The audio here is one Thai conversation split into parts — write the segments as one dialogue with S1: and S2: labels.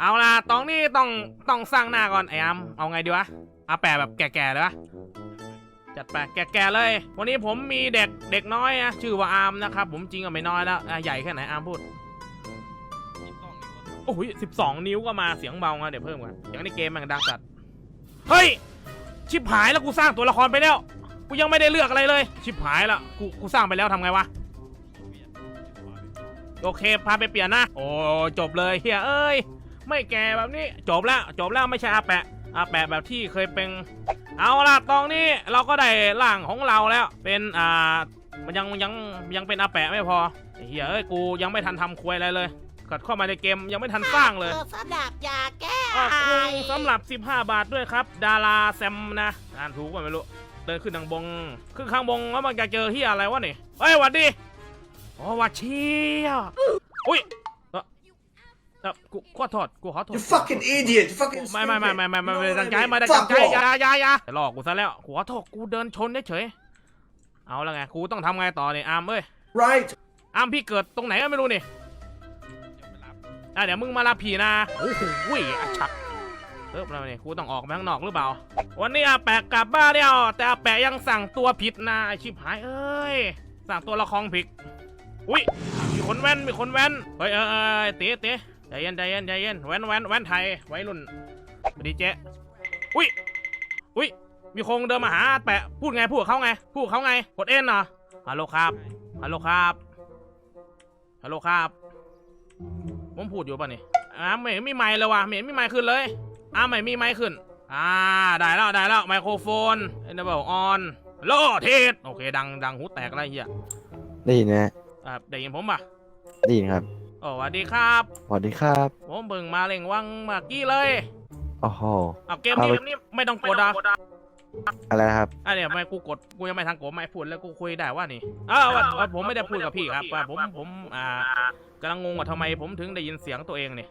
S1: เอาล่ะตองนี่ต้องต้องสร้างหน้าก่อนไอ้อามเอาไงดีวะเอาแปะแบบแก่ๆเลยวะจัดไปแก่ๆเลย วันนี้ผมมีเด็กเด็กน้อยนะชื่อว่าอามนะครับ ผมจริงก็ไม่น้อยแล้วใหญ่แค่ไหนอามพูดโอ้ยสิบสองนิ้วก็มาเสียงเบามาเดี๋ยวเพิ่มกันอย่างในเกมม่งดังจัดเฮ้ยชิบหายแล้วกูสร้างตัวละครไปแล้ว กูยังไม่ได้เลือกอะไรเลย ชิบหายละกูกูสร้างไปแล้วทำไงวะ โอเคพาไปเปลี่ยนนะ โอ้จบเลยเฮียเอ้ย ไม่แก่แบบนี้จบแล้วจบแล้วไม่ใช่อาแปะอาแปะแบบที่เคยเป็น เอาล่ะตอนนี้เราก็ได้ร่างของเราแล้ว เป็นอ่ามันยังยังยังเป็นอาแปะไม่พอไอ้เฮียเอ้ยกูยังไม่ทันทำควยอะไรเลยกดเข้ามาในเกมยังไม่ทันสร้างเลย
S2: ออสำหรับยาแก้
S1: ขอบ
S2: ไอ
S1: คุณสำหรับ 15 บาทด้วยครับ ดาราแซมนะอ่านถูกป่ะไม่รู้เดินขึ้นทางบงขึ้นข้างบงแล้วมันจะเจอที่อะไรวะนี่เฮ้ยหวัดดี อ๋อหวัดเชี่ยอุ้ยเออเออกูขอโทษกูขอโทษ
S3: You fucking idiot! You fucking
S1: ไม่ไม่ไม่ไม่ไม่ไม่ไม่ได้ตั้งใจ
S3: You know what I
S1: ไม่ได้
S3: mean?
S1: ตั้งใจ
S3: Fuck
S1: อย่า
S3: off!
S1: อย่าอย่าหลอกกูซะแล้วกูขอโทษกูเดินชนเฉยๆเอาแล้วไงกูต้องทำไงต่อเนี่ยอามเอ้ย
S3: Right?
S1: อามพี่เกิดตรงไหนก็ไม่รู้นี่อะเดี๋ยวมึงมาลาผีนะ โอ้โหอาชักเริ่มแล้วนี่กูต้องออกไปข้างนอกหรือเปล่า วันนี้อาแปะกลับบ้านแล้วแต่อาแปะยังสั่งตัวผิดนะไอชิบหายเอ้ย สั่งตัวละครผิด อุ้ยมีคนแว้นมีคนแว้นเฮ้ยเออเออเต๋เต๋ใจเย็นใจเย็นใจเย็นแว้นแว้นแว้นไทยไว้รุ่นสวัสดีเจ๊อุ้ยอุ้ยมีคงเดินมาหาแปะพูดไงพูดเขาไงพูดเขาไงกดเอ็นเหรอฮัลโหลครับฮัลโหลครับฮัลโหลครับผมพูดอยู่ป่ะนี่อ่าไม่เห็นมีไมค์เลยว่ะไม่เห็นมีไมค์ขึ้นเลยอ่าไม่มีไมค์ขึ้น อ่าได้แล้วได้แล้วไมโครโฟนเอ็นเบิลออนโลเทสโอเค ดังดังหูแตกอะไรเหี้ย
S4: ได้ยินไหม
S1: อ่าได้ยินผมป่ะ
S4: ได้ยินครับ
S1: โอ้สวัสดีครับ
S4: สวัสดีครับ
S1: ผมเบิ่งมาเล่งวังเมื่อกี้เลย
S4: โอ้โห
S1: เอาเกมนี้
S4: เอาไป
S1: เกมนี้ไม่ต้องกดอะ
S4: อะไรนะครับ
S1: อะเนี่ยไม่กูกดกูยังไม่ทางกดไม่พูดแล้วกูคุยได้ว่านี่อ้าวว่าว่าผมไม่ได้พูดกับพี่ครับว่าผมผมอ่ากำลังงงว่าทำไมผมถึงได้ยินเสียงตัวเองนี่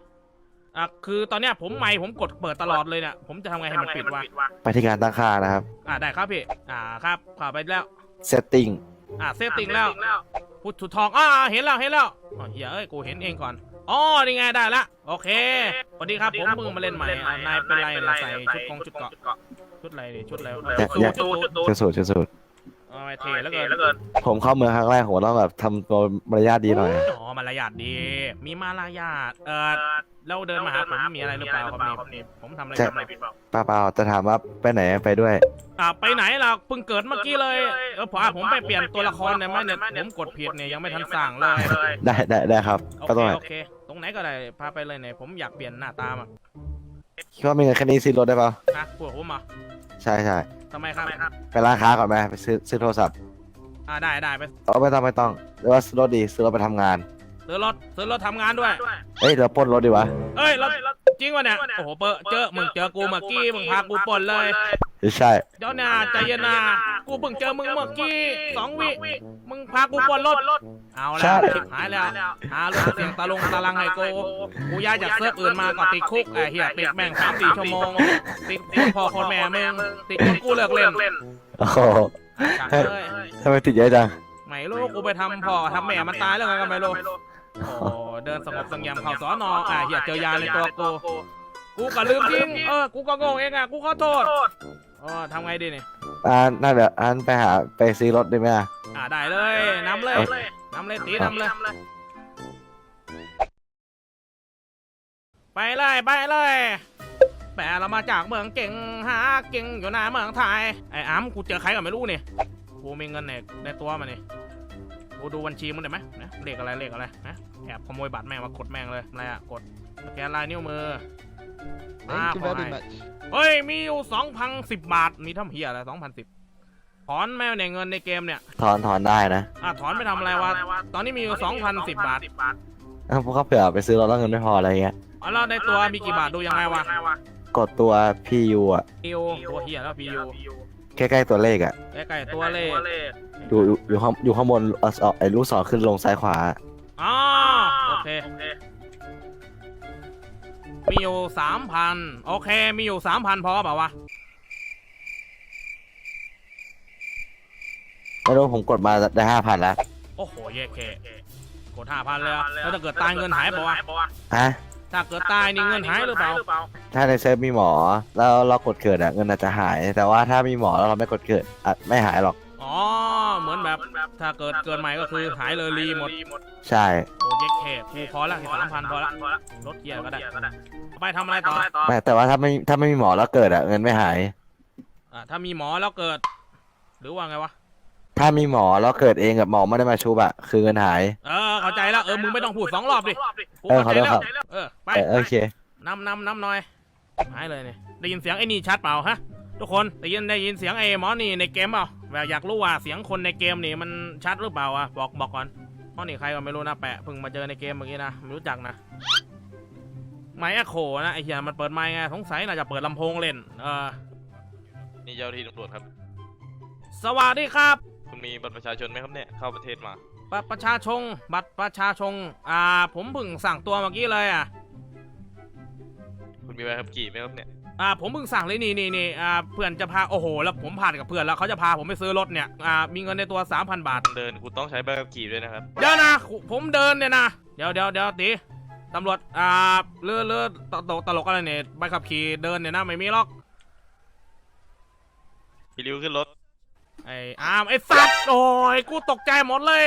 S1: อะคือตอนเนี้ยผมไม่ผมกดเปิดตลอดเลยเนี่ยผมจะทำไงให้มันปิดวะ
S4: ไปที่การตั้งค่านะครับ
S1: อ่าได้ครับพี่อ่าครับเข้าไปแล้ว
S4: setting
S1: อ่าเซตติ้งแล้ว พุทธทองอ่าเห็นแล้วเห็นแล้วอ๋อเฮียเอ้ยกูเห็นเองก่อนอ๋อนี่ไงได้ละโอเคสวัสดีครับผมเพิ่งมาเล่นใหม่อ่านายเป็นไรล่ะใส่ชุดกองชุดเกาะชุดอะไรดิชุดอะไร
S4: อย่า
S1: สู
S4: อย่า
S1: ทชุดสูท
S4: จะสูตรจะสู ตร
S1: เอาไปเทแล้วเกิน
S4: ผมเข้าเมืองครั้งแรกผมต้องแบบทำตัวมารยาทดีหน่อย
S1: อ๋อมารยาทดี มีมารยาทเออแล้วเดินมาหาผมมีอะไรหรือเปล่าครับนี่ผมทำอะไร
S4: จะ
S1: ผิดเปล่า
S4: ป้าเปล่าจะถามว่าไปไหนไปด้วย
S1: อ่าไปไหนล่ะเพิ่งเกิดเมื่อกี้เลยเออพอผมไปเปลี่ยนตัวละครเนี่ยไม่เนี่ยผมกดผิดเนี่ยยังไม่ทันสั่งเลย
S4: ได้ได้ได้ครับ
S1: โอ
S4: ก็
S1: เค
S4: ต้อง
S1: โอเค ตรงไหนก็ได้พาไปเลยเนี่ยผมอยากเปลี่ยนหน้าตามา
S4: คิดว่ามีเงินแค่นี้ซื้อรถได้เปล่า
S1: ฮะพวกผมมา
S4: ใช่ใช่
S1: ทำไมครับ
S4: ไปร้านค้าก่อนไหมไปซื้อซื้อโทรศัพท์
S1: อ่าได้ได้ไป
S4: เออไม่ต้องไม่ต้องหรือว่าซื้อรถดีซื้อรถไปทำงาน
S1: ซื้อรถซื้อรถทำงานด้วย
S4: เอ้ยเดี๋ยวปล้นรถดีวะ
S1: เอ้ยรถจริงวะเนี่ยโอ้โหเปอะเจอมึงเจอกูเมื่อกี้มึงพากูปล้นเลย
S4: ไม่ใช่
S1: เดี๋ยวนะใจเย็นนะ กูเพิ่งเจอมึงเมื่อกี้สองวิมึงพากูปล้นรถเอาละชิบหายแล้วหาลูกเสียงตาลงตาลังให้กูกูย้ายจากเซิร์ฟอื่นมาก็ติดคุกไอ้เหี้ยติดแม่งสามสี่ชั่วโมงติดติดพ่อคนแม่มึงติดจนกูเลิกเล่น
S4: โอ้โห
S1: จังเลย
S4: ทำไมติดเยอะจัง
S1: ไม่รู้กูไปทำพ่อทำแม่มันตายแล้วไงก็ไม่รู้โอ้เดินสงบเสงยมเข้าสอนออะเหี้ยเจอยาในตัวกูกูก็ลืมทิ้งเออกูก็งงเองอะกูขอโทษอ๋อทำไงดีนี่
S4: อ่าน่าเดี๋ยวอันไปหาไปซื้อรถได้ไหมอะ
S1: อ่าได้เลยนำเลยนำเลยตีนำเลย ไปเลยไปเลยแปะเรามาจากเมืองเก่งหาเก่งอยู่หน้าเมืองไทยไอ้อ้ำกูเจอใครก็ไม่รู้นี่กูมีเงินในในตัวมานี่กูดูบัญชีมึงได้ไหมนะเลขอะไรเลขอะไรนะแอบขโมยบัตรแม่งมากดแม่งเลยอะไรอะกดสแกนลายนิ้วมือ
S5: Thank you
S1: Ah,
S5: very
S1: alright.
S5: much.
S1: เฮ้ย มีอยู่สองพันสิบบาทมีทำเฮียอะไรสองพันสิบถอนแม่ในเงินในเกมเนี่ย
S4: ถอนถอนได้นะ
S1: อะถอนไปทำอะไรวะ ตอนนี้มีอยู่สองพันสิบบาท
S4: อ้าวพวกเขาเผื่อไปซื้อรถแล้วเงินไม่พออะไรเงี้ย
S1: อ๋อแล้วในตัวมีกี่บาทดูยังไงวะ
S4: กดตัว PU อะ
S1: พียูตัวเฮียแล้วพียู
S4: ใกล้ๆตัวเลขอะ
S1: ใกล้ๆตัวเลข
S4: อยู่อยู่อยู่ข้างอยู่ข้างบนเอาเอาไอ้ลูกศรขึ้นลงซ้ายขวา
S1: อ๋อโอเค มีอยู่สามพันโอเค มีอยู่สามพันพอเปล่าวะ
S4: ไม่รู้ผมกดมาได้ห้าพันแล้ว
S1: โอ้โหเย่เค กดห้าพันเลยอะแล้วถ้าเกิดตายเงินหายเปล่าวะ
S4: ฮะ
S1: ถ้าเกิดตายนี่เงินหายหรือเปล่า
S4: ถ้าในเซิร์ฟมีหมอ แล้วเรากดเกิดอะเงินอาจจะหาย แต่ว่าถ้ามีหมอแล้วเราไม่กดเกิดอะไม่หายหรอก
S1: อ๋อ เหมือนแบบ ถ้าเกิดเกินใหม่ก็คือหายเลยรีหมด
S4: ใช่
S1: โอ้เย็ก เคกูพอละสามพันพอละลดเกียร์ก็ได้เอาไปทำอะไรต่อ
S4: แต่แต่ว่าถ้าไม่ถ้าไม่มีหมอแล้วเกิดอะเงินไม่หาย
S1: อะถ้ามีหมอแล้วเกิด หรือว่าไงวะ
S4: ถ้ามีหมอแล้วเกิดเองกับหมอไม่ได้มาชุบอะคือเงินหาย
S1: เออเข้าใจแล้วเออมึงไม่ต้องพูดสองรอบดิกู
S4: เออ
S1: เข้าใจ
S4: ขอโทษ
S1: แล้ว
S4: ครับ
S1: เออไป
S4: เออโอเค
S1: นำนำนำหน่อยหายเลยเนี่ยได้ยินเสียงไอ้นี่ชัดเปล่าฮะทุกคนได้ยินได้ยินเสียงไอ้หมอนี่ในเกมเปล่าแบบอยากรู้ว่าเสียงคนในเกมนี่มันชัดหรือเปล่าอะบอกบอกก่อน หมอนี่ใครก็ไม่รู้นะแปะเพิ่งมาเจอในเกมเมื่อกี้นะไม่รู้จักนะไมค์แอคโคนะไอ้เหี้ยมันเปิดไมค์ไงสงสัยน่าจะเปิดลำโพงเล่นเออ
S2: นี่เจ้าหน้าที่ตำรวจครับ
S1: สวัสดีครับ
S2: คุณมีบัตรประชาชนไหมครับเนี่ยเข้าประเทศมา
S1: บัตรประชาชนบัตรประชาชนอ่า ผมเพิ่งสั่งตัวเมื่อกี้เลยอะ
S2: คุณมีใบขับขี่ไหมครับเนี่ย
S1: อ่าผมเพิ่งสั่งเลยนี่นี่นี่อ่าเพื่อนจะพาโอ้โหแล้วผมผ่านกับเพื่อนแล้วเขาจะพาผมไปซื้อรถเนี่ยอ่ามีเงินในตัว 3,000 บาท
S2: เดินคุณต้องใช้ใบขับขี่ด้วยนะครับ
S1: เดี๋ยวนะผมเดินเนี่ยนะเดี๋ยวเดี๋ยวเดี๋ยวตีตำรวจอ่าเลือเลือตตตลกอะไรเนี่ยใบขับขี่เดินเนี่ยนะไม่มีหรอก
S2: พี่ริ้วขึ้นรถ
S1: ไอ้อามไอ้สัตว์โอ้ยกูตกใจหมดเลย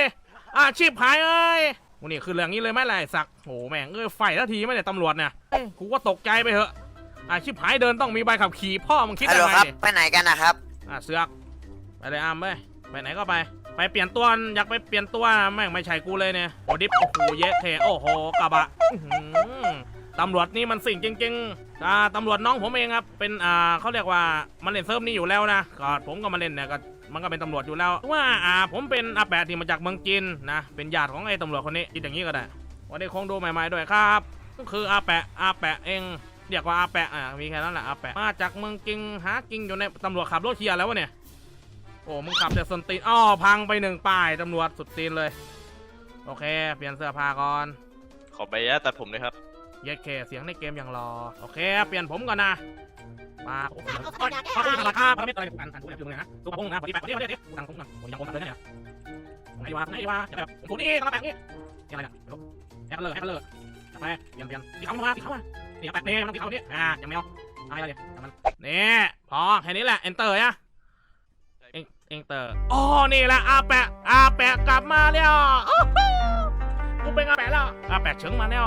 S1: อาชีพหายเอ้ยกูนี่คือเรื่องนี้เลยไหมล่ะไอ้สักโอ้แม่งเอ้ยไฟทันทีไม่ได้ตำรวจเนี่ยเอ้ยกูก็ตกใจไปเถอะ อาชีพหายเดินต้องมีใบขับขี่พ่อมึงคิด
S3: ฮัล
S1: ยั
S3: โหล
S1: งไง
S3: ครับ
S1: เนี่ย
S3: ไปไหนกันนะครับ
S1: อะเสือกไปเลยอามไปไปไหนก็ไป ไปเปลี่ยนตัวอยากไปเปลี่ยนตัวแม่งไม่ใช่กูเลยเนี่ยโอ้ดิฟโอ้โหเยะเทโอ้โหกระบะอื้อหือตำรวจนี่มันสิ่งจริงๆอ่าตำรวจน้องผมเองครับเป็นอ่าเขาเรียกว่ามันเล่นเซิร์ฟนี่อยู่แล้วนะก็ผมก็มาเล่นเนี่ยก็มันก็เป็นตำรวจอยู่แล้วว่าอ่าผมเป็นอาแปะที่มาจากเมืองจีนนะเป็นญาติของไอ้ตำรวจคนนี้คิดอย่างนี้ก็ได้วันนี้คงดูใหม่ๆด้วยครับก็คืออาแปะอาแปะเอง เรียกว่าอาแปะอะมีแค่นั้นแหละอาแปะมาจากเมืองจิงหากิงอยู่ในตำรวจขับรถเทียร์แล้ววะเนี่ยโอ้มึงขับแต่ส้นตีนอ้อพังไปหนึ่งป้ายตำรวจสุดตีนเลย โอเค เปลี่ยนเสื้อผ้าก่อน
S2: ขอใบอนุญาตตัดผมเลยครับ
S1: เย็ดเคเสียงในเกมอย่างรอโอเค เปลี่ยนผมก่อนนะมาโอ้โหขอบคุณราคาพารามิตรอะไรกันอันนี้อยู่เลยนะตัวพุ่งนะปฏิบัติปฏิบัติตั้งพุ่งนะผมยังคงตั้งเลยเนี่ยไหนวะไหนวะแบบผมถูกนี่กระแปงนี่ยังไงเนี่ยแอปเลยแอปเลยไปเปลี่ยนเปลี่ยนสีขาวมาสีขาวมา นี่แปะนี่มันสีขาวนี่อ่ายังไม่เอาอะไรเลยมันนี่พอแค่นี้แหละ enter อะเอ็งเอ็งเตอร์อ๋อนี่แหละอาแปะอาแปะกลับมาแล้วอู้หูกูเป็นอาแปะแล้วอาแปะเฉิงมาแล้ว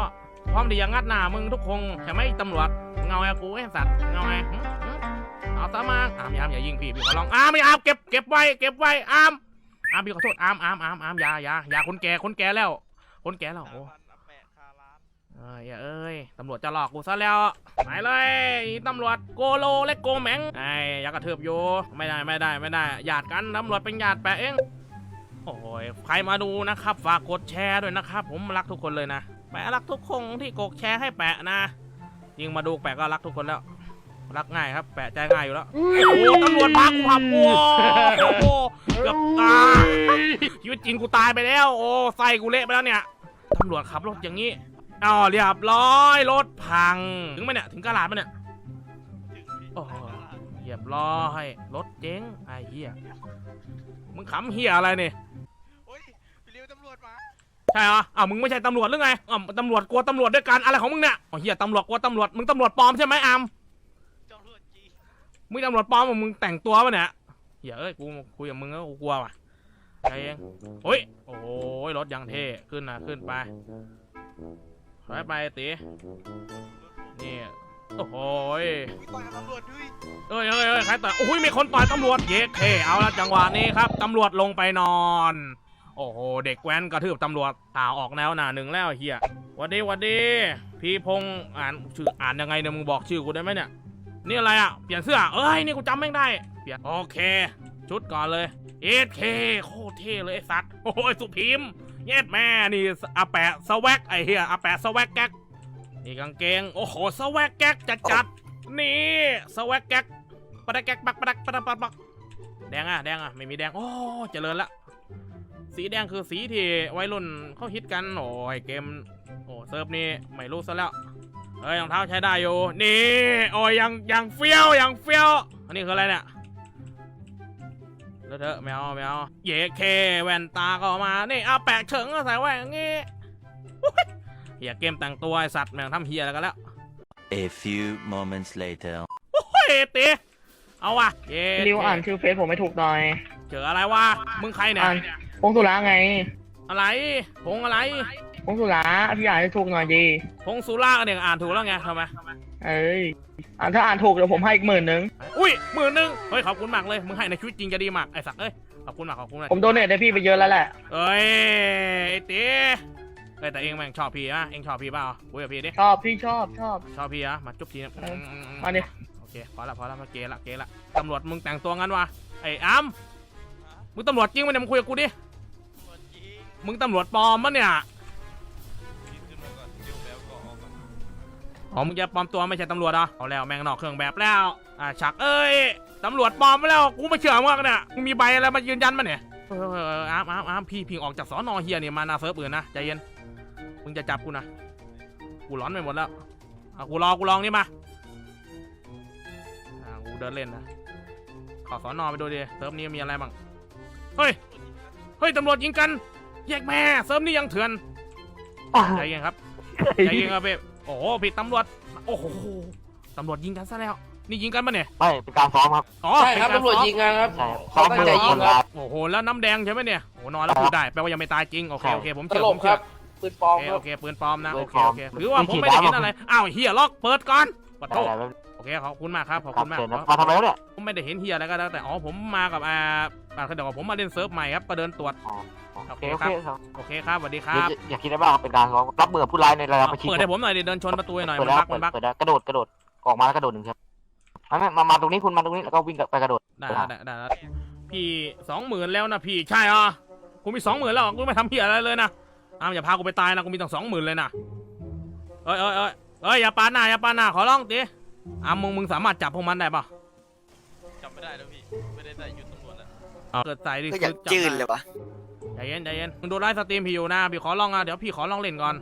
S1: พร้อมที่จะงัดหน้ามึงทุกคงใช่ไหมตำรวจเงาไอ้กูไอ้สัตว์เงาไอ้หึหึเอาตามาอามยามอย่ายิงพี่พี่ขอร้องอามไม่อามเก็บเก็บไว้เก็บไว้อามอามพี่ขอโทษอามอามอามอามยายาอย่าคนแก่คนแก่แล้ว คนแก่แล้วโอ้ อ้ยอย่าเอ้ย ตำรวจจะหลอกกูซะแล้วไปเลยตำรวจโกโลและโกแมงไอ้อยากกระเทือบอยู่ ไม่ได้ไม่ได้ไม่ได้ญาติกันตำรวจเป็นญาติแปะเองโอ้ยใครมาดูนะครับ ฝากกดแชร์ด้วยนะครับ ผมรักทุกคนเลยนะแปะรักทุกคนที่กดแชร์ให้แปะนะยิงมาดูแปะก็รักทุกคนแล้ว รักง่ายครับ แปะใจง่ายอยู่แล้วโอ้โหตำรวจพากูขับโอ้โหเกือบตายชีวิตจริงกูตายไปแล้ว โอ้ไส้กูเละไปแล้วเนี่ยตำรวจขับรถอย่างนี้ อ๋อเรียบร้อยรถพัง ถึงไหมเนี่ยถึงกาลาดไหมเนี่ยโอ้โหเรียบร้อยรถเจ๊งไอ้เหี้ยมึงขำเหี้ยอะไรเนี่ย
S6: โอ้ยพี่ริวตำรวจมา
S1: ใช่เหรออ้าวมึงไม่ใช่ตำรวจหรือไงอ้าวตำรวจกลัวตำรวจด้วยกันอะไรของมึงเนี่ยอ๋อเหี้ยตำรวจกลัวตำรวจมึงตำรวจปลอมใช่ไหมอาม
S6: ตำรวจจี
S1: มึงตำรวจปลอมเหรอมึงแต่งตัวปะเนี่ยเหี้ยเอ้ยกูคุยกับมึงแล้วกูกลัวว่ะใจเองโอ้ยโอ้ยรถยังเท่ขึ้นนะขึ้นไป ไปไปตีนี่ โอ้โหย
S6: ต่อยกับตำรวจด้วย
S1: เอ้ยเอ้ยเอ้ยใครต่อยโอ้ยมีคนต่อยตำรวจ เย้เท่เอาละจังหวะนี้ครับตำรวจลงไปนอน โอ้โห เด็กแว้นกระทืบตำรวจตาออกแนวหนาหนึ่งแล้วเฮียวัดดีวัดดี พี่พงษ์อ่านชื่ออ่านยังไงเนี่ยมึงบอกชื่อกูได้ไหมเนี่ย นี่อะไรอะ เปลี่ยนเสื้อ เอ้ย นี่กูจำไม่งได้ เปลี่ยน โอเค ชุดก่อนเลย เอเคโคตรเท่เลยไอ้สัตว์ โอ้ยสุพิมพ์ เย็ดแม่นี่อาแปะสวักไอเฮียอาแปะสวักแก๊กนี่กางเกง โอ้โหสวักแก๊กจัดจัดนี่สวักแก๊กปะดะแก๊กปักปะดักปะดักปักปักแดงอะแดงอะไม่มีแดงโอ้เจริญละสีแดงคือสีที่วัยรุ่นเขาฮิตกันโอ้ยเกมโอ้เซิร์ฟนี่ไม่รู้ซะแล้วเฮ้ยรองเท้าใช้ได้อยู่นี่โอ้ยยังยังเฟี้ยวยังเฟี้ยวอันนี้คืออะไรเนี่ย เลอะเทอะไม่เอาไม่เอาเยเคแว่นตาก็มา นี่เอาแปะเฉิงก็ใส่ไว้อย่างงี้เหี้ยเกมแต่งตัวไอสัตว์แม่งทำเฮียอะไรกันแล้ว
S3: A few moments later.
S1: เฮ้ยเตะเอาว่ะเย้
S5: ริวอ่านชื่อเฟซผมไม่ถูกหน่อย
S1: เจออะไรวะ มึงใครเนี่ย
S5: อ่านพงสุราไง
S1: อะไรพงอะไร
S5: พงสุราพี่อ่านให้ถูกหน่อยดี
S1: พงสุราเนี่ยอ่านถูกแล้วไงทำไม
S5: เอ้ยอ่านถ้าอ่านถูกเดี๋ยวผมให้อีกหมื่นนึง
S1: อุ้ยหมื่นหนึ่งเฮ้ยขอบคุณมากเลยมึงให้ในชีวิตจริงจะดีมากไอสัตว์เอ้ยขอบคุณมากขอบคุณมาก
S5: ผมโดเนทให้พี่ไปเยอะแล้วแหละ
S1: เอ้ยไอ้เต้เอ้ยแต่เองแม่งชอบพี่อะเองชอบพี่เปล่าคุยกับพี่ดิ
S5: ชอบพี่ชอบชอบ
S1: ชอบพี่อะมาจุ๊บทีนะ
S5: เออมาดิ
S1: โอเคพอละพอละมาเกละเกละตำรวจมึงแต่งตัวงั้นวะไอ้อ้ํมึงตำรวจจริงไหมเนี่ยมึงคุยกับกูดิ
S6: ตำรวจจริง
S1: มึงตำรวจปลอมมะเนี่ย อ๋อมึงจะปลอมตัวไม่ใช่ตำรวจเหรอเอาแล้วแม่งนอกเครื่องแบบแล้วอ่าฉักเอ้ยตำรวจปลอมมาแล้วกูไม่เชื่อมึงหรอกเนี่ยมึงมีใบอะไรมายืนยันมั้ยเนี่ยเออเออเอออ้ามอ้ามอ้ามพี่พิงออกจากสอนอเฮียเนี่ยมาหนาเซิร์ฟอื่นนะใจเย็นมึงจะจับกูนะกูร้อนไปหมดแล้วเอากูรอกูลองนี่มาอ่ากูเดินเล่นนะขอสอนอไปดูดิเซิร์ฟนี้มีอะไรบ้างเฮ้ยเฮ้ยตำรวจยิงกันแยกแม่เซิร์ฟนี้ยังเถื่อนใจเย็นครับใจเย็นครับพี่ โอ้โหผิดตำรวจ โอ้โหตำรวจยิงกันซะแล้ว นี่ยิงกันปะเนี่ย
S4: ไม่เป็นการซ้อมครับ
S1: อ๋อ
S7: ใช่ครับ
S1: เป็นกา
S7: ตำรวจ
S1: ซ้อม
S7: ยิงกันครับ
S4: ใช่
S7: เขาตั้งใจยิงครับ
S1: โอ้โห แล้วน้ำแดงใช่ไหมเนี่ย โอ้โหนอนแล้วพูดได้ แปลว่ายังไม่ตายจริง โอเค โอเค ผม
S7: ต
S1: เชื่อ
S7: ล
S1: ผ
S7: ก
S1: ม
S7: ค
S1: เชื่
S7: รั
S1: อบ
S7: ปืนปลอม
S1: โอเค
S7: ครับ
S1: โอเค ปืนปลอมนะ
S4: ปื
S1: โอนเค
S4: ปลอม
S1: โอเค หรือว่าผมไม่ได้เห็นอะไร อ้าวเฮียล็อก เปิดก่อนปะโทษโอเค ขอบคุณมากครับ ขอบคุณมาก
S4: มาทำไมเนี่ย
S1: ผมไม่ได้เห็นเฮียอะไรก็แล้วแต่ อ๋อ ผมมากับอ่าอ่าเดี๋ยวผมมาเล่นเซิร์ฟใหม่ครับ ก็เดินตรวจ
S4: โอเค โอเคครับ
S1: โอเคครับสวัสดีครับ
S4: อย่าคิดได้บ้างเป็นการซ้อมรับมือผู้ร้ายในระดับประชิด
S1: เปิดให้ผมหน่อยดิเดินชนประตูให้หน่อย
S4: เปิ
S1: มั
S4: ด
S1: น
S4: แล้ว
S1: บักมันบัก
S4: เปิดแล้วกระโดดกระโดดออกมาแล้วกระโดดหนึ่งครับไม่ไม่มามาตรงนี้คุณมาตรงนี้แล้วก็วิ่งไปกระโดด
S1: ได้ได้ได้ได้ได้พี่สองหมื่นแล้วนะพี่ใช่เหรอกูมีสองหมื่นแล้วกูไม่ทำพี่อะไรเลยนะอ้าวอย่าพากูไปตายนะกูมีตั้งสองหมื่นเลยนะเอ้ยเอ้ยเอ้ยเอ้ยอย่าปาหน้าอย่าปาหน้าขอร้องดิอ้าวมึงมึงสามารถจับพวกมันได้ปะ
S6: จำไม่ได้แล้วพี่ ไม่ได้ใส่ยุดตำรวจแล้ว
S1: เอาเกิดใส่ดิ
S8: ก็อยาก
S1: จับ
S8: จืด
S1: ได้
S8: เลยวะ
S1: ใจเย็นใจเย็นมึงดูไลฟ์สตรีมพี่อยู่นะพี่ขอลองอะเดี๋ยวพี่ขอลองเล่นก่อน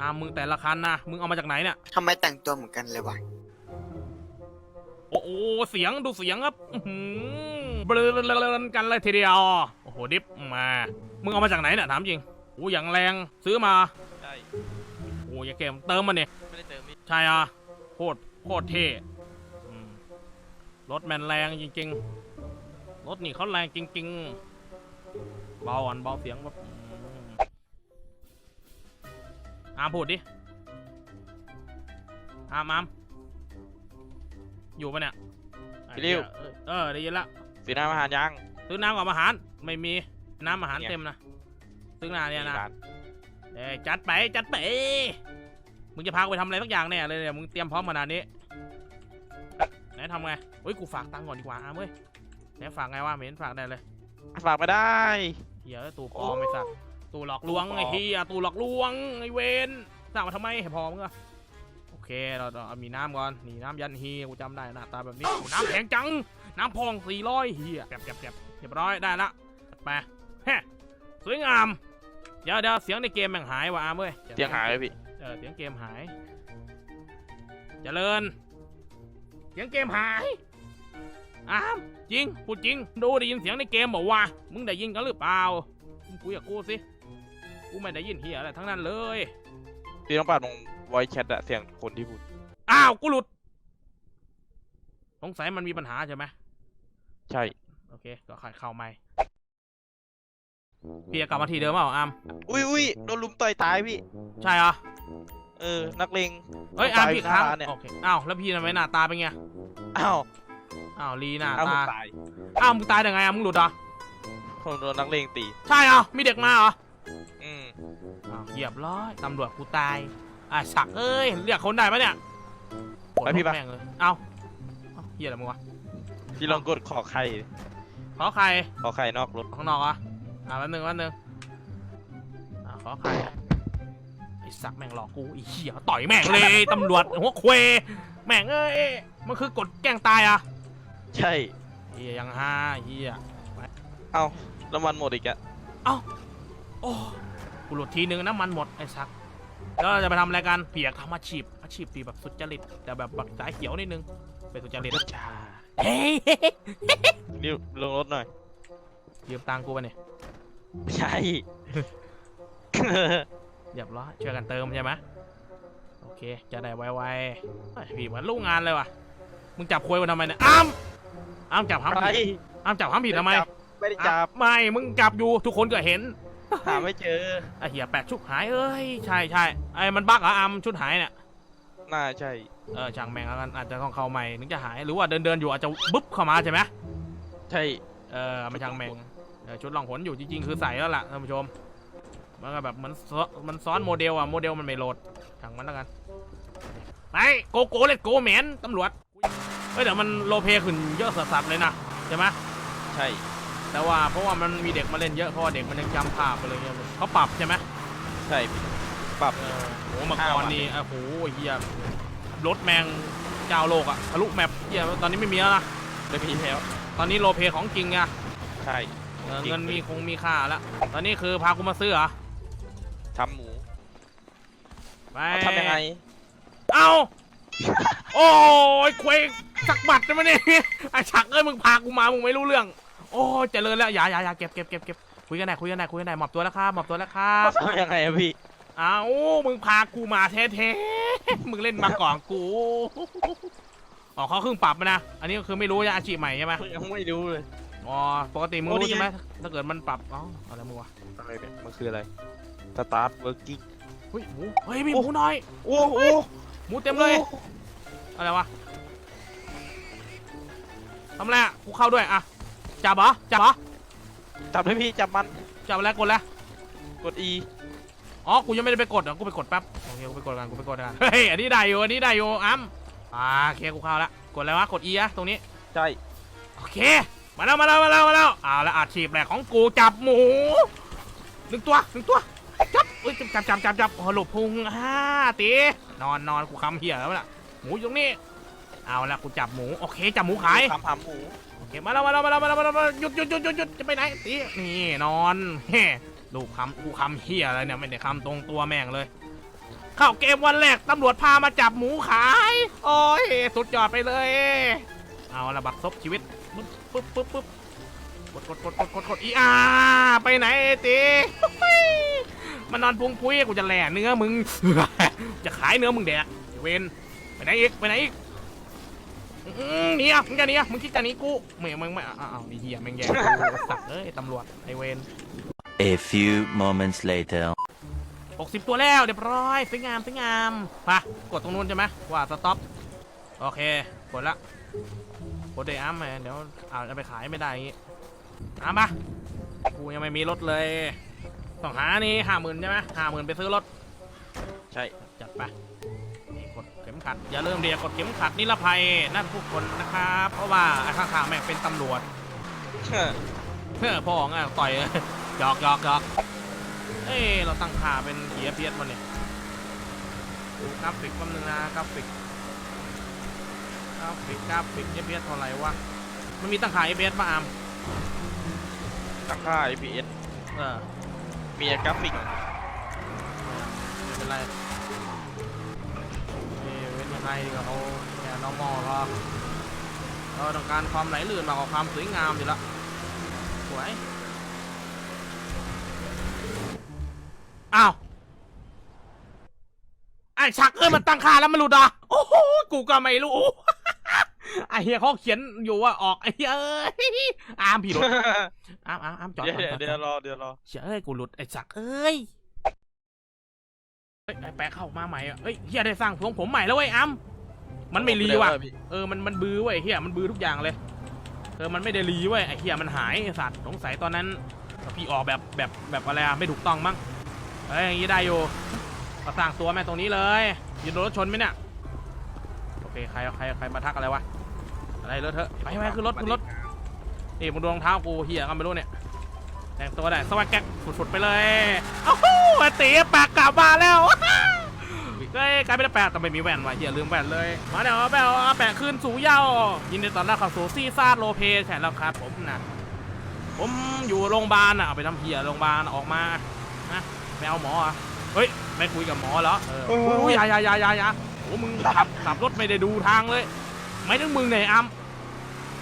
S1: อ้าวมึงแต่ละคันนะมึงเอามาจากไหนเนี่ย
S8: ทำไมแต่งตัวเหมือนกันเลยวะ
S1: โอ้โหเสียงดูเสียงครับอื้อหือเบลอๆกันเลยทีเดียวโอ้โหดิฟมามึงเอามาจากไหนเนี่ยถามจริงโอ้อย่างแรงซื้อมา
S6: ใช่
S1: โอ้ยาเกมเติมมันเนี่ย
S6: ไม่ได้เติมพี่
S1: ใช่อะโคตรโคตรเท่อืมรถแมนแรงจริง ๆ รถนี่เขาแรงจริง ๆ เบาอ่อนเบาเสียงแบบอืมอามพูดดิอามอามอยู่ปะเนี่ย
S2: พี่ริว
S1: เออเออได้ยินละ
S2: สีน้ำอาหารยัง
S1: ซื้อน้ำกับอาหารไม่มีน้ำอาหารเต็มนะซื้อหน้าเนี่ยนะ
S2: มีร้า
S1: เอ้ยจัดไปจัดไปมึงจะพากูไปทำอะไรสักอย่างแน่เลยเนี่ยมึงเตรียมพร้อมขนาดนี้ไหนทำไงเฮ้ยกูฝากตังค์ก่อนดีกว่าอ้ามเว้ยไหนฝากไงวะไม่เห็นฝากได้เลย
S2: ฝากไม่ได้
S1: เฮียตู่ปลอมไอ้สัตว์ตู่หลอกลวงไอ้เฮียตู่หลอกลวงไอ้เวนสร้างมาทำไมให้พอมึงอะโอเคเราเราเอามีน้ำก่อนนี่น้ำยันฮีกูจำได้หน้าตาแบบนี้โอ้น้ำแข็งจังน้ำพองสี่ร้อยเฮียแก็บแก็บแก็บเรียบร้อยได้ละไปเฮ้สวยงามเดี๋ยวเดี๋ยวเสียงในเกมแม่งหายว่ะอามเว้ย
S2: เสียงหายเลยพี่
S1: เออเสียงเกมหาย เจริญเสียงเกมหาย อ้ามจริงพูดจริง ดูได้ยินเสียงในเกมบอกว่า มึงได้ยินกันหรือเปล่ามึงคุยกับกูสิ กูไม่ได้ยินเฮียอะไรทั้งนั้นเลย
S2: พี่ต้องปาดลงไวแชทอะเสียงคนที่พูด
S1: อ้าว กูหลุด สงสัยมันมีปัญหาใช่ไหม
S2: ใช่
S1: โอเค ก็ค่อยเข้าใหม่พี่จะกลับมาที่เดิมเปล่าอาม
S2: อุ้ยอุ้ยโดนลุมต่อยตายพี่
S1: ใช่เหรอ
S2: เออ นักเลง
S1: เฮ้ยอาม
S2: ต
S1: พี่ค้าง
S2: หน้เนี่ย
S1: โอเคอ้าวแล้วพี่ทำไมหน้าตาเป็นไง
S2: อ้าว
S1: อ้าวลีหน้า
S2: อ้าวผ
S1: ตา
S2: มตาย
S1: อ้าวมึงตายได้ไงอะมึงหลุดเหรอ
S2: ผมโดนนักเลงตี
S1: ใช่เหรอมีเด็กมาเหรอ
S2: อืม
S1: อ้าวเหยียบร้อยตำรวจกูตายอะสักเอ้ยเรียกคนได้ปะเนี่ย
S2: ไปพี่ปะ
S1: แม่งเลยเอ้าเอ้าเฮียอะไรมึงวะ
S2: พี่ลองกดขอไข่
S1: ขอใคร
S2: ขอไข่นอกรถ
S1: ข้างนอกเหรอะอะแป๊บนึงแป๊บนึงอะขอใครอะไอ้สักแม่งหลอกกูไอ้เหี้ยต่อยแม่งเลยตำรวจหัวเควแม่งเอ้ยมันคือกดแกล้งตายอะ
S2: ใช่
S1: เฮียยังฮาเฮีย
S2: เอ้าน้ำมันหมดอีกอะ
S1: โอ้กูหลุดทีนึงน้ำมันหมดไอ้สักแล้วเราจะไปทำอะไรกันเปียกทำอาชีพอาชีพตีแบบสุจริตแต่แบบบักสายเขียวนิดนึงเป็นสุจริต
S2: จ้า
S1: เฮ้ย
S2: นี่ลงรถหน่อย
S1: ยืมตังค์กูไปเนี่ย
S2: ไม่ใช่
S1: เรียบร้อยช่วยกันเติมใช่ไหมเค จะได้ไวๆเฮ้ยพี่เหมือนลูกงานเลยว่ะ มึงจับควยมันทำไมเนี่ย อ้าม อ้ามจับห้าม
S2: อะไร
S1: ผิดอ้ามจับห้ามผิดทำไม
S2: ไม่ได้จับ
S1: อะไม่ มึงจับอยู่ทุกคนก็เห็น
S2: หาไม่เจอ
S1: ไอ้เหี้ยแปดชุดหายเอ้ยใช่ใช่ไอ้มันบั๊กเหรออ้ามชุดหายเนี่ย
S2: น่าใช่
S1: เออช่างแม่งแล้วกันอาจจะต้องเข้าใหม่ถึงจะหายหรือว่าเดินเดินๆอยู่อาจจะบึ๊บเข้ามาใช่ไหม
S2: ใช่
S1: เออไม่ช่างแม่งเออชุดล่องหนอยู่จริงๆคือใส่แล้วล่ะท่านผู้ชมมันก็แบบมันซ้อนมันซ้อนโมเดลอะโมเดลมันไม่โหลดช่างมันแล้วกันไปโกโก้เลตโกแมนตำรวจ เฮ้ยเดี๋ยวมันโลเพขึ้นเยอะสัสๆเลยนะใช่ไหม
S2: ใช่
S1: แต่ว่าเพราะว่ามันมีเด็กมาเล่นเยอะเพราะว่าเด็กมันยังจำภาพอะไรเงี้ยเขาปรับใช่ไหม
S2: ใช่พี่ปรับ
S1: เออโหเมื่อก่อน
S2: ห้าวัน
S1: นี่โอ้โหเฮียรถแมงเจ้าโลกอะทะลุแมปเฮียตอนนี้ไม่มีแล้วนะ
S2: ได้พีแล้ว
S1: ตอนนี้โลเพของจริงอะ
S2: ใช่
S1: เออ
S2: จริง
S1: เงินมีคงมีค่าแล้วตอนนี้คือพากูมาซื้อเหรอ
S2: ทำหมู
S1: ไป
S2: เอาทำยังไง
S1: เอา โอ้ยควยสักบัตรนะมันนี่ไอ้ฉักเอ้ยมึงพากูมามึงไม่รู้เรื่อง โอ้ยเจริญแล้วอย่าอย่าอย่าเก็บเก็บเก็บเก็บคุยกันไหนคุยกันไหนคุยกันไหนหมอบตัวแล้วครับหมอบตัวแล้วครับ
S2: ทำยังไงอะพี่
S1: เอามึงพากูมาแท้ๆมึงเล่นมาก่อนกูอ๋อเขาครึ่งปรับมานะ อันนี้ก็คือไม่รู้จะอาชีพใหม่ใช่ไหม
S2: ยังไม่รู้เลย
S1: อ๋อ ปกติมึง
S2: โอ้
S1: รู้
S2: นี่
S1: ใช่ไหมถ้าเกิดมันปรับ อ๋ออะไรมึงวะ
S2: อะไรเนี่ย มันคืออะไรสตาร์ทเวิร์กิ้ง
S1: เฮ้ยหมูเฮ้ยมีหมูน้อย
S2: โอ้โห
S1: หมูเต็มเลย อะไรวะทำอะไรอะกูเข้าด้วยอะ จับเหรอจับเหรอ
S2: จับเลยพี่จับมัน
S1: จับแล้วกดแล้ว
S2: กด E
S1: อ๋อ กูยังไม่ได้ไปกดเดี๋ยวกูไปกดแป๊บโอเคกูไปกดกัน กูไปกดกัน เฮ้ย อันนี้ได้อยู่ อันนี้ได้อยู่อ้ำอ่าโอเค กูเข้าแล้วกดอะไรวะ กด E อะตรงนี้
S2: ใช่
S1: โอเค มาแล้ว มาแล้ว มาแล้ว มาแล้วเอาละอาชีพแรกของกูจับหมูหนึ่งตัวหนึ่งตัว จับเอ้ยจับจับจับจับโอ้โหหลบพุงอ่าตีนอนนอนกูคำเหี้ยแล้วล่ะหมูอยู่ตรงนี้ เอาละกูจับหมูโอเคจับหมูขาย
S2: ทำหำหมู
S1: โอเคมาแล้วมาแล้วมาแล้วมาแล้วมาแล้วมาแล้วหยุดหยุดหยุดหยุดหยุดจะไปไหนตีนี่นอนเฮ้ลูกคำกูคำเหี้ยอะไรเนี่ยไม่ได้คำตรงตัวแม่งเลยเข้าเกมวันแรกตำรวจพามาจับหมูขาย โอ้ยสุดยอดไปเลย เอาละบัตรซบชีวิตปึ๊บปึ๊บปึ๊บปึ๊บกดกดกดกดกดกดอีอาไปไหนไอ้ตี มันนอนพุงพุ้ยกูจะแหล่เนื้อมึง จะขายเนื้อมึงแดกเวนไปไหนอีกไปไหนอีกอื้อหนีอะมึงจะหนีอะมึงคิดจะนี้กูไม่มึงไม่อ้าวอ้าวไอ้เหี้ยแม่งแย่สัตว์เอ้ยตำรวจไอเวน
S3: A few moments later.
S1: 60 ตัวแล้วเรียบร้อยสวยงามสวยงามไปกดตรงนู้นใช่ไหมว่าสต็อปโอเคกดละกดเดอัมมาเดี๋ยวเอาจะไปขายไม่ได้อย่างงี้อามากูยังไม่มีรถเลย ต้องหานี่ห้าหมื่นใช่ไหมห้าหมื่นไปซื้อรถ
S2: ใช่
S1: จัดไปนี่กดเข็มขัด อย่าลืมเดียกดเข็มขัดนิรภัยนั่นทุกคนนะครับ เพราะว่าไอ้ข้างๆแม่งเป็นตำรวจเฮ้อพ่อของอะต่อยหยอกหยอกหยอกเอ้ยเราตั้งค่าเป็นกี่ FPS มันเนี่ยดูกราฟิกแป๊บนึงนะกราฟิกกราฟิกกราฟิก FPS เท่าไหร่วะมันมีตั้งค่า FPS ป่ะอาม
S2: ตั้งค่า IPS
S1: เออ
S2: มีกราฟิก
S1: ไม่เป็นไรเอ้เว้นยังไงดีกว่าเขาแค่ normal ก็เราต้องการความไหลลื่นมากกว่าความสวยงามอยู่ละสวยอ้าวไอ้ชักเอ้ยมันตั้งค่าแล้วมันหลุดอะโอ้โหกูก็ไม่รู้ ไอ้เฮียเขาเขียนอยู่ว่าออกไอ้เหี้ยเอ้ยอามพี่หลุดอามอามอามจอด
S2: เดี๋ยว
S1: ก่อน
S2: เดี๋ยว
S1: จอด
S2: เดี๋ยวรอเดี๋ยวรอ
S1: เชื่ยเอ้ยกูหลุดไอ้สักเอ้ยเฮ้ยไอ้แปะเข้ามาใหม่อะเฮ้ยเฮียได้สร้างทรงผมใหม่แล้วเว้ยอ้ำมันไม่รีว่ะ
S2: พี่
S1: เออ มัน มันบื้อเว้ยเฮียมันบื้อทุกอย่างเลย เออ มันไม่ได้รีเว้ย ไอ้เฮียมันหายไอ้สัตว์ สงสัยตอนนั้น พี่ออกแบบ แบบ แบบอะไรอะไม่ถูกต้องมั้งเฮ้ยอย่างนี้ได้อยู่ก็สร้างตัวแม่งตรงนี้เลยยืนโดนรถชนไหมเนี่ย โอเค ใคร ใคร ใครมาทักอะไรวะอะ ไรเลอะเทอะไปไปขึ้นรถขึ้นรถนี่มึงดูรองเท้ากูเฮียก็ไม่รู้เนี่ยแต่งตัวได้สวัสดิ์แก๊กสุดๆไปเลยโอ้โหตีแปะกกลับมาแล้วเฮ้ยกลายเป็นแปะแต่ไม่มีแว่นว่ะเฮียลืมแว่นเลย มาเดี๋ยวเอาแปะเอาแปะขึ้นสู่เย้ายินดีต้อนรับเข้าสู่ซีซ่าโลเพใช่แล้วครับผมนะผมอยู่โรงพยาบาลอะเอาไปทำเฮียโรงพยาบาลออกมานะไม่เอาหมออะเฮ้ยไม่คุยกับหมอเหรอเอออุ้ยยายายายายาโอ้มึงขับขับรถไม่ได้ดูทางเลย ไม่ถึงมึงเนี่ยอัม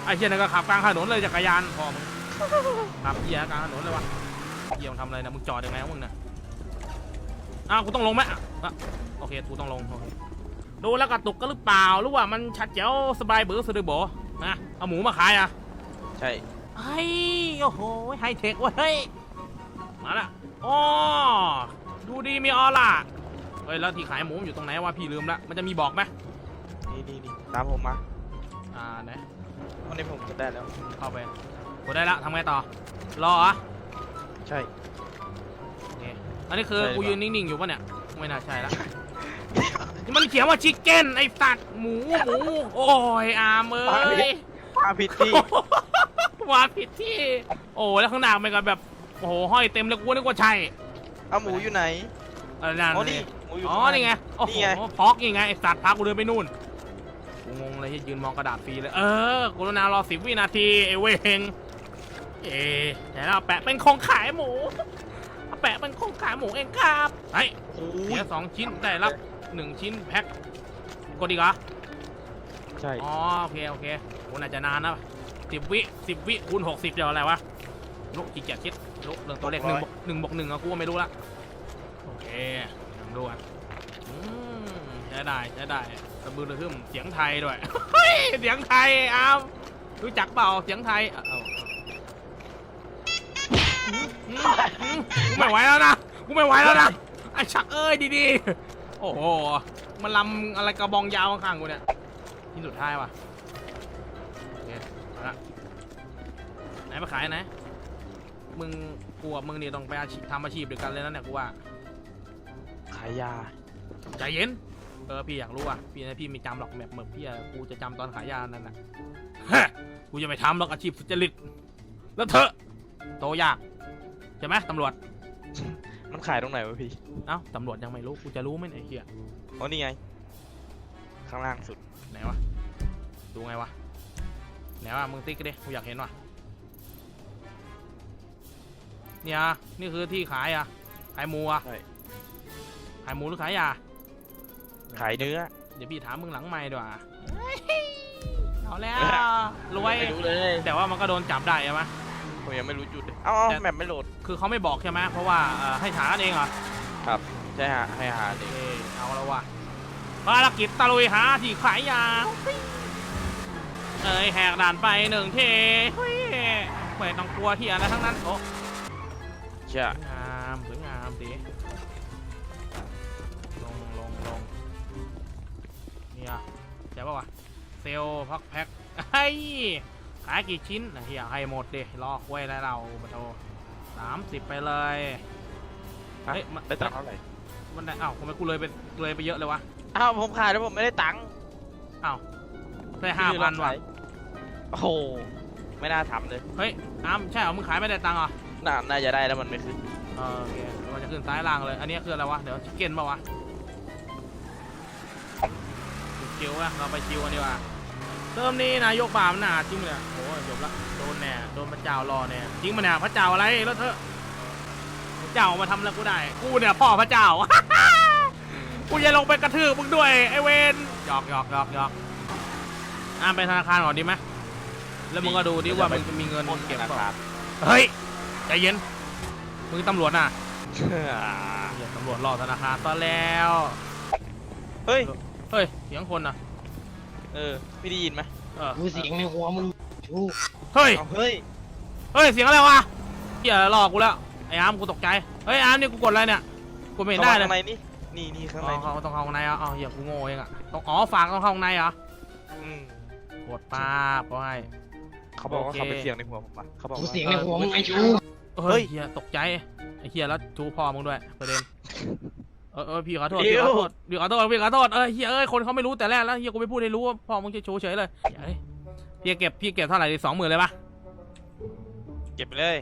S1: ไอ้เฮียนั่นก็ขับกลางถนนเลยจักรยานพอมึงขับเฮียกลางถนนเลยวะเฮียมึงทำอะไรนะมึงจอดยังไงของมึงเนี่ยอ้าวกูต้องลงไหมอะอะโอเคกูต้องลงโอเคดูแล้วกระตุกก็หรือเปล่าหรือว่ามันชัดเจ๋วสบายเบือสะดือโบนะเอาหมูมาขายอะ
S2: ใช่
S1: เฮ้ยโอ้โหไฮเทคเว้ยเฮ้ยมาละอ๋อดูดีมีออร่าเฮ้ยแล้วที่ขายหมูอยู่ตรงไหนวะพี่ลืมละมันจะมีบอกไหม
S2: นี่นี่นี่ตามผมมา
S1: อ่าไหน
S2: วันนี้ผมจะได้แล้ว
S1: เข้าไปกดได้ละทำไงต่อ รอเหรอะ
S2: ใช่
S1: นี่อันนี้คือ
S2: ใช่หรือ
S1: กู
S2: เปล่ายื
S1: ยืนนิ่งๆอยู่ปะเนี่ยไม่น่าใช่ละมันเขียนว่าชิคเก้นไอสัตว์หมูหมูโอ้ยอามเอ้ย
S2: มาผิดที่
S1: ว่าผิดที่ โอ้แล้วข้างหน้ามันก็แบบ โอ้โหห้อยเต็มเลยกูนึกว่าใช่
S2: เอาหมูอยู่ไหน
S1: เออนั่น
S2: อ๋อนี่
S1: นี่
S2: หมูอยู่
S1: อ๋อ
S2: ข้าง
S1: นี่ไงโอ้โห
S2: นี่ไง
S1: พอกยังไงไอสัตว์พากูเดินไปนู่นกูงง เลยที่ยืนมองกระดาษฟรีเลย เออกรุณารอสิบวินาทีไอเวงเอ๊ะแต่เราแปะเป็นของขายหมูเอาแปะเป็นของขายหมูเองครับเฮ้ย
S2: โอ้
S1: เสี
S2: ย
S1: ยสองชิ้นได้รับหนึ่งชิ้นแพ็คกดดีกว่า
S2: ใช่
S1: อ๋อโอเคโอเคโหน่าจะนานนะสิบวิสิบวิคูณหกสิบเดี๋ยวอะไรวะลุกขี้เกียจคิดลุกเรื่องตัวเลขหนึ่งบวกหนึ่งบวกหนึ่งอะกูก็ไม่รู้ละโอเคลองดูอะอืมใช้ได้ใช้ได้ก ระบือระหึ่มเสียงไทยด้วยเฮ้ยเสียงไทยอ้าวรู้จักเปล่าเสียงไทยเอาเอาอืมกูไม่ไหวแล้วนะกูไม่ไหวแล้วนะไอ้ชักเอ้ยดีๆโอ้โหมันลำอะไรกระบองยาวข้างๆกูเนี่ยที่สุดท้ายว่ะโอเคเอาละไหนมาขายไหนมึงกลัวมึงนี่ต้องไปอาชีพทำอาชีพเดียวกันเลยนะเนี่ยกูว่า
S2: ขายยา
S1: ใจเย็น เออพี่อยากรู้อะพี่นะพี่ไม่จำหรอกแบบเหมือนพี่อะกูจะจำตอนขายยานั่นน่ะฮะกูจะไม่ทำหรอกอาชีพสุจริตแล้วเถอะโตยากใช่ไหมตำรวจ
S2: มันขายตรงไหนวะพี่
S1: เอ้าตำรวจยังไม่รู้กูจะรู้ไหมเนี่ยไอ้เฮีย
S2: อ๋อนี่ไง ข้างล่างสุด
S1: ไหนวะดูไงวะไหนวะมึงติ๊กดิกูอยากเห็นว่ะเนี่ยนี่คือที่ขายอะขายหมูอะ
S2: ใช่
S1: ขายหมูหรือขายยา
S2: ขายเนื้อ
S1: เดี๋ยวพี่ถามมึงหลังไม่ดีกว่าเอาแล้วรวย
S2: ไม่รู้เลย
S1: แต่ว่ามันก็โดนจับได้ใช่ไหม
S2: ผมยังไม่รู้จุดเลยเอ้าเอา
S1: แต่
S2: แมปไม่โหลด
S1: คือเขาไม่บอกใช่ไหมเพราะว่าเอ่อให้หากันเองเหรอ
S2: ใช่ฮะให้หาเด็ก
S1: เอ้ยเอาแล้วว่ะภารกิจตะลุยหาที่ขายยาเอ้ยแหกด่านไปหนึ่งเทเฮ้ยไม่ต้องกลัวที่อะไรทั้งนั้นโอ้
S2: ใช่
S1: สวยงามสวย ยใช่ป่าวะเซลล์พักแพ็คไอ้ยขายกี่ชิ้นนะเฮียให้หมดดิรอคุยแล้วเรามาโทสามสิบไปเลย
S2: ฮะ
S1: เฮ้ยมัน
S2: ได้ตังค์เท่าไหร่
S1: มันได้อ้าวทำไมกูเลยไปเลยไปเยอะเลยวะ
S2: อ้าวผมขายแล้วผมไม่ได้ตังค์
S1: อ้าวได้ห้าพันว่ะ
S2: โอ้โหไม่น่าทำเลย
S1: เฮ้ยอ้ามใช่เหรอมึงขายไม่ได้ตังค์เหรอ
S2: น่าน่าจะได้แล้วมันไม่ขึ้น
S1: เออโอเคมันจะขึ้นซ้ายล่างเลย อันนี้คืออะไรวะ เดี๋ยวชิคเก้นป่าวะ ชิวอะเราไปชิวกันดีกว่าเติมนี้นายกบามหนาจริงเลยโอ้ยจบละโดนแน่โดนพระเจ้ารอแน่จริงมันเนี่ยพระเจ้าอะไรแล้วเถอะพระเจ้ามาทำอะไรกูได้กูเนี่ยพ่อพระเจ้ากูจะลงไปกระทืบมึงด้วยไอเวนหยอกหยอกหยอกหยอกอ่าไปธนาคารก่อนดีไหมแล้วมึงก็ดูดิว่ามึงจะมีเงินเก็บ
S2: ธนา
S1: เปล่า
S2: คาร
S1: เฮ้ยใจเย็นมึงตำรวจน่ะเหี้ยตำรวจรอธนาคารตอนแล้ว
S2: เฮ้ย
S1: เฮ้ยเสียงคนน่ะ
S2: เออไม่ได้ยินไหม
S1: เออ
S5: ดูเสียงในหัวมึงชู
S1: เฮ้ย
S2: เอาเฮ้ย
S1: เฮ้ยเสียงอะไรวะเหี้ยหลอกกูแล้วไอ้อาร์มกูตกใจเฮ้ยอาร์มนี่กูกดอะไรเนี่ยกูไม่เห็นได้เลย
S2: ข้างในนี่นี่นี่ข้าง
S1: อ๋
S2: ใน
S1: อเขาต้องเข้าข้างในเหรอะอ๋อเหี้ยกูโง่เองอะต้องอ๋อฝากต้องเข้าข้างในเหรอ
S2: อืม
S1: กดป้าบเขาให้
S2: เขาบอกว่า
S1: โอเค
S2: เขาเป็นเสียงในหัวผมปะเขาบอก
S5: ดู
S2: ว่า
S5: เสียงในหัวมึงไอ้ชู
S1: เฮ้ยเฮียตกใจไอ้เฮียแล้วทูพ่อมึงด้วยประเด็น เออเออพี่ขอโทษพี่ขอโทษพี่ขอโทษพี่ขอโทษเออเฮียเอ้ยคนเขาไม่รู้แต่แรกแล้วเฮียกูไม่พูดให้รู้ว่าพ่อมึงจะโชว์เฉยเลยเฮ้ยพี่เก็บพี่เก็บเท่าไหร่สองหมื่นเลยปะ
S2: เก็บไปเลย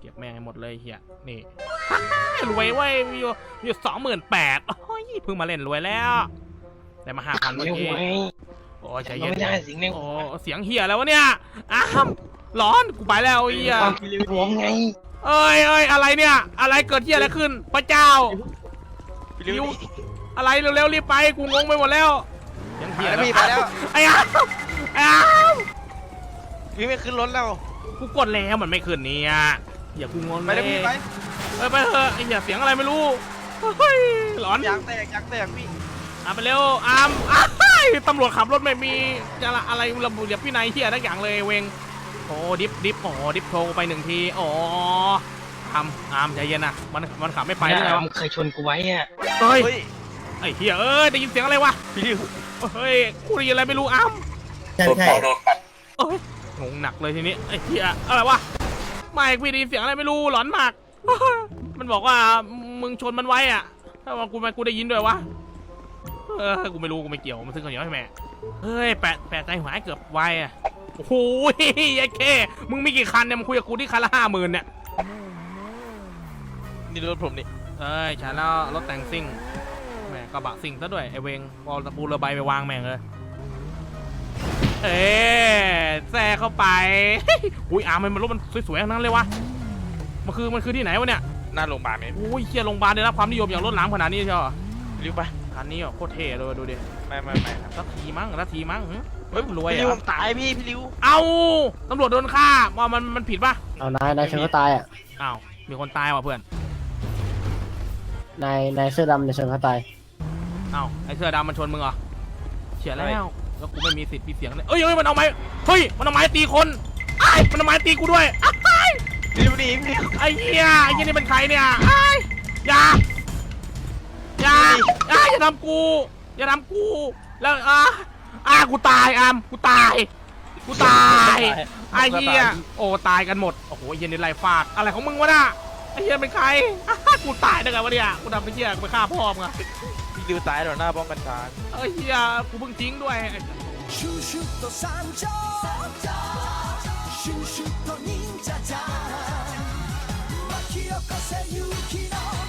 S1: เก็บแม่งให้หมดเลยเฮียนี่รวยเว้ยมีอยู่มีอยู่สองหมื่นแปดโอ้ยเพิ่งมาเล่นรวยแล้วแต่มาหาพัน
S5: ใน
S1: เมื่อ
S5: หั
S1: กี้
S5: วไง
S1: โอ้ยใจ
S5: เรา
S1: เย็น
S5: ไม่ได้เสียงในหั
S1: โอ้
S5: ว
S1: เสียงเฮียแล้ววะเนี่ยอ้าวร้อนกูไปแล้วเฮีย
S5: ความหัวไง
S1: เอ้ยเอ้ยอะไรเนี่ย อะไรเกิดที่อะไรขึ้น พระเจ้า
S2: พี่ริ้ว
S1: ริ้วอะไรเร็วๆรีบไปกูงงไปหมดแล้วยัง
S2: ไป
S1: เหี้ย
S2: แล้วพี่ไปแล้ว
S1: ไอ้อ้าวไอ้อ้าว
S2: พี่ไม่ขึ้นรถแล้ว
S1: กูกดแล้วมันไม่ขึ้นเนี่ยอย่ากูงง
S2: ไปแล้วพี่ไป
S1: เออไปเถอะไอ้เหี้ยเสียงอะไรไม่รู้เฮ้ยหลอน
S2: ยางแตกยางแตกพี่
S1: อาไปเร็วอามอ้ายตำรวจขับรถไม่มีจะละอะไรระบุเรียบพี่นายเฮียทั้งอย่างเลยเวงโอ้ดิฟดิฟโอ้ดิฟโทรไปหนึ่งทีโอ้ อามอามใจเย็นนะมันมันขับไม่ไปได้ไงวะ
S5: มึงเคยชนกูไว้อะ
S1: เฮ้ย
S2: เฮ้ย
S1: ไอ้เฮียเอ้ยได้ยินเสียงอะไรวะ
S2: พี่ดิว
S1: เฮ้ยกูได้ยินอะไรไม่รู้อ้าม
S7: ใช่ใช่
S1: เอ้ยงงหนักเลยทีนี้ไอ้เฮียอะไรวะไม่กูได้ยินเสียงอะไรไม่รู้หลอนมาก มันบอกว่ามึงชนมันไว้อะถ้าว่ากูไม่กูได้ยินด้วยวะเออกูไม่รู้กูไม่เกี่ยวมันซื้อข้าวเหนียวให้แม่เฮ้ยแปะแปะใจหายเกือบไวอะโอ้โหยายเคมึงมีกี่คันเนี่ยมึงคุยกับกูที่คันละห้าหมื่นเนี่ย
S2: นี่รถผมนี่
S1: เอ้ยฉันแล้วรถแต่งซิ่งแหมกระบะซิ่งซะด้วยไอ้เวงพอตะปูเรือใบไปวางแม่งเลยเอ๊แซ่เข้าไป อุ้ยอาร์มมันรถมันสวยๆทั้งนั้นเลยวะมันคือมันคือที่ไหนวะเนี่ย
S2: หน้าโรงพยาบาลเนี่ย
S1: อุ้ยเฮียโรงพยาบาลได้รับความนิยมอย่างล้นหลามขนาดนี้เชียวเหรอ
S2: พี่ดิวปะ
S1: คันนี้อะโคตรเท่เลยดูดิ
S2: ไม่ไม่ไม่ครับ
S1: สักทีมั้งสักทีมั้งหึ
S2: เฮ้ย
S1: รวย
S2: พี่ดิวผ
S1: อะ
S2: มตายพี่พี่ดิว
S1: เอาตำรวจโดนฆ่าว่ามันมันผิดปะ
S7: เอานายนายเชิญเขาตายอะ
S1: อ้าวมีคนตายว่ะเพื่อน
S7: นายนายเสื้อดำนายเชิญเขาตาย
S1: อ้าวไอ้เสื้อดำมันชนมึงเหรอเฉียแล้วแล้วกูไม่มีสิทธิ์มีเสียงเลยเอ้ยเอ้ยมันเอาไม้เฮ้ยมันเอาไม้ตีคนไอ้ายมันเอาไม้ตีกูด้วยอ้าย
S2: พี่ดิวนี่พี่ดิว
S1: ไอ้เหี้ยไอ้เหี้ยนี่เป็นใครเนี่ยไอ้ายอย่าอย่าอ้ายอย่าทำกูอย่าทำกูแล้วอะอะกูตายอามกูตายกูตายไอ้เหี้ยโอ้ตายกันหมดโอ้โหไอ้เหี้ยนี่ไล่ฟาดอะไรของมึงวะน่ะไอ้เหี้ยเป็นใครอ่ะกูตายได้ไงวะเนี่ยกูทำไอ้เหี้ยกูไปฆ่าพ่อมึงอะ
S2: พี่ดิวตายต่อหน้าป้องกันชา
S1: ไอ้เหี้ยกูเพิ่งทิ้งด้วย
S8: シュシュッと参上シュシュッと忍者じゃん巻き起こせ勇気の